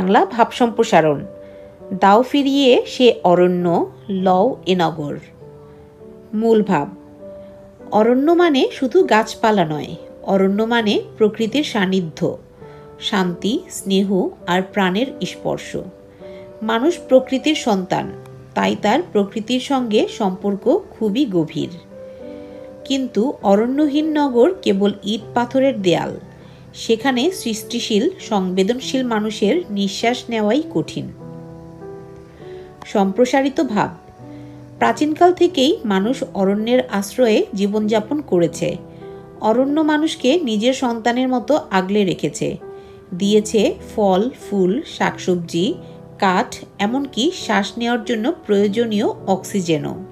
বাংলা ভাব সম্প্রসারণ। দাও ফিরিয়ে সে অরণ্য, লও এ নগর। মূল ভাব, অরণ্য মানে শুধু গাছপালা নয়, অরণ্য মানে প্রকৃতির সান্নিধ্য, শান্তি, স্নেহ আর প্রাণের স্পর্শ। মানুষ প্রকৃতির সন্তান, তাই তার প্রকৃতির সঙ্গে সম্পর্ক খুবই গভীর। কিন্তু অরণ্যহীন নগর কেবল ইট পাথরের দেয়াল সেখানে সৃষ্টিশীল, সংবেদনশীল মানুষের নিঃশ্বাস নেওয়াই কঠিন। সম্প্রসারিত ভাব। প্রাচীনকাল থেকেই মানুষ অরণ্যের আশ্রয়ে জীবনযাপন করেছে। অরণ্য মানুষকে নিজের সন্তানের মতো আগলে রেখেছে। দিয়েছে ফল, ফুল, শাকসবজি, কাঠ, এমনকি শ্বাস নেওয়ার জন্য প্রয়োজনীয় অক্সিজেনও।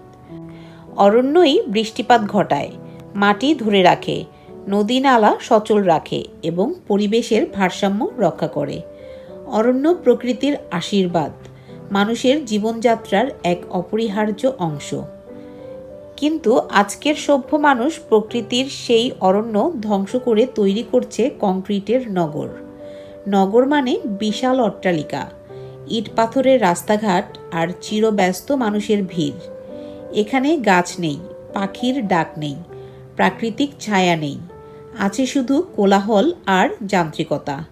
অরণ্যই বৃষ্টিপাত ঘটায়, মাটি ধরে রাখে নদী নালা সচল রাখে এবং পরিবেশের ভারসাম্য রক্ষা করে। অরণ্য প্রকৃতির আশীর্বাদ, মানুষের জীবনযাত্রার এক অপরিহার্য অংশ। কিন্তু আজকের সভ্য মানুষ প্রকৃতির সেই অরণ্য ধ্বংস করে তৈরি করছে কংক্রিটের নগর। নগর মানে বিশাল অট্টালিকা, ইট পাথরের রাস্তাঘাট আর চিরব্যস্ত মানুষের ভিড়। এখানে গাছ নেই, পাখির ডাক নেই, প্রাকৃতিক ছায়া নেই। আছে শুধু কোলাহল আর যান্ত্রিকতা।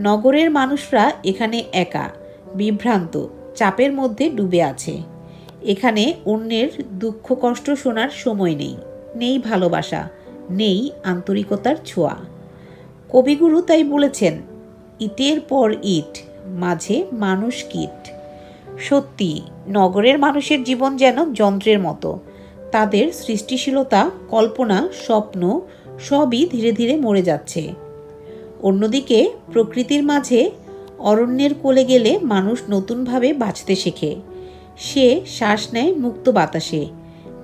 নগরের মানুষরা এখানে একা, বিভ্রান্ত, চাপের মধ্যে ডুবে আছে। এখানে অন্যের দুঃখ কষ্ট শোনার সময় নেই নেই ভালোবাসা, নেই আন্তরিকতার ছোঁয়া। কবিগুরু তাই বলেছেন, ইটের পর ইট, মাঝে মানুষ কীট। সত্যি, নগরের মানুষের জীবন যেন যন্ত্রের মতো। তাদের সৃষ্টিশীলতা, কল্পনা, স্বপ্ন সবই ধীরে ধীরে মরে যাচ্ছে। অন্যদিকে, প্রকৃতির মাঝে অরণ্যের কোলে গেলে মানুষ নতুনভাবে বাঁচতে শেখে। সে শ্বাস নেয় মুক্ত বাতাসে,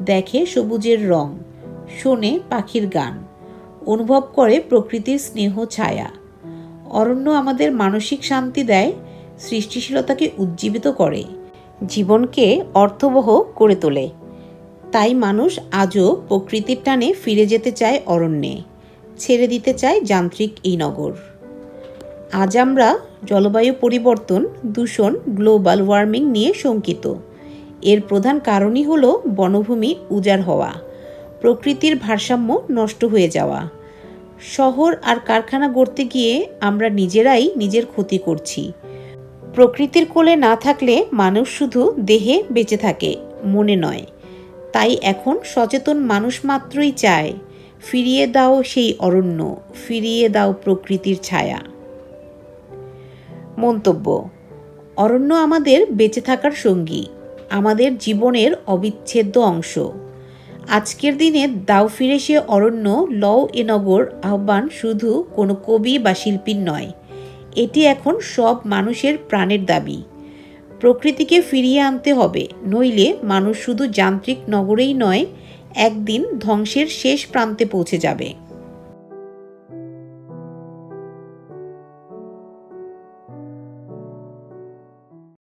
দেখে সবুজের রং, শোনে পাখির গান, অনুভব করে প্রকৃতির স্নেহ ছায়া। অরণ্য আমাদের মানসিক শান্তি দেয়, সৃষ্টিশীলতাকে উজ্জীবিত করে, জীবনকে অর্থবহ করে তোলে। তাই মানুষ আজও প্রকৃতির টানে ফিরে যেতে চায় অরণ্যে, ছেড়ে দিতে চায় যান্ত্রিক এই নগর। আজ আমরা জলবায়ু পরিবর্তন, দূষণ, গ্লোবাল ওয়ার্মিং নিয়ে শঙ্কিত। এর প্রধান কারণই হল বনভূমি উজাড় হওয়া, প্রকৃতির ভারসাম্য নষ্ট হয়ে যাওয়া। শহর আর কারখানা গড়তে গিয়ে আমরা নিজেরাই নিজের ক্ষতি করছি। প্রকৃতির কোলে না থাকলে মানুষ শুধু দেহে বেঁচে থাকে, মনে নয়। তাই এখন সচেতন মানুষ মাত্রই চায়, ফিরিয়ে দাও সেই অরণ্য, ফিরিয়ে দাও প্রকৃতির ছায়া। মন্তব্য, অরণ্য আমাদের বেঁচে থাকার সঙ্গী, আমাদের জীবনের অবিচ্ছেদ্য অংশ। আজকের দিনে দাও ফিরে সে অরণ্য, লও এ নগর, আহ্বান শুধু কোনো কবি বা শিল্পীর নয়, এটি এখন সব মানুষের প্রাণের দাবি। প্রকৃতিকে ফিরিয়ে আনতে হবে, নইলে মানুষ শুধু যান্ত্রিক নগরেই নয়, একদিন ধ্বংসের শেষ প্রান্তে পৌঁছে যাবে।